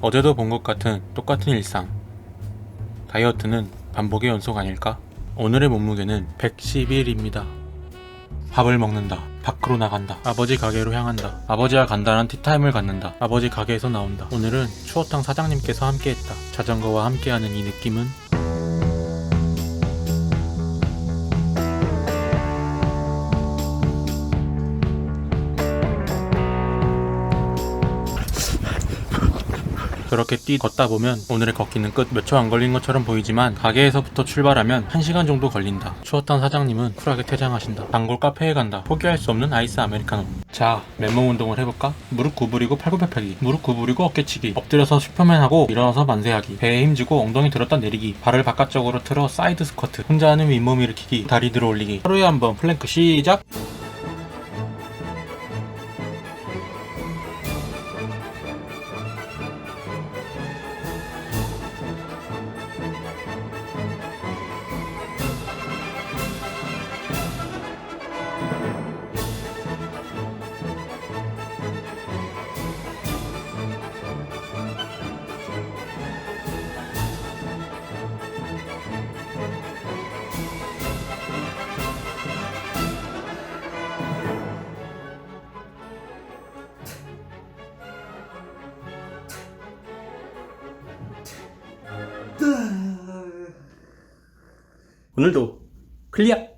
어제도 본 것 같은 똑같은 일상. 다이어트는 반복의 연속 아닐까? 오늘의 몸무게는 111입니다. 밥을 먹는다. 밖으로 나간다. 아버지 가게로 향한다. 아버지와 간단한 티타임을 갖는다. 아버지 가게에서 나온다. 오늘은 추어탕 사장님께서 함께했다. 자전거와 함께하는 이 느낌은 그렇게 뛰 걷다 보면 오늘의 걷기는 끝 몇 초 안 걸린 것처럼 보이지만 가게에서부터 출발하면 1시간 정도 걸린다. 추었던 사장님은 쿨하게 퇴장하신다. 단골 카페에 간다. 포기할 수 없는 아이스 아메리카노. 자, 맨몸 운동을 해볼까? 무릎 구부리고 팔굽혀펴기. 무릎 구부리고 어깨치기. 엎드려서 슈퍼맨하고 일어나서 만세하기. 배에 힘주고 엉덩이 들었다 내리기. 발을 바깥쪽으로 틀어 사이드 스쿼트. 혼자 하는 윗몸 일으키기. 다리 들어 올리기. 하루에 한 번 플랭크 시작! 오늘도 클리어!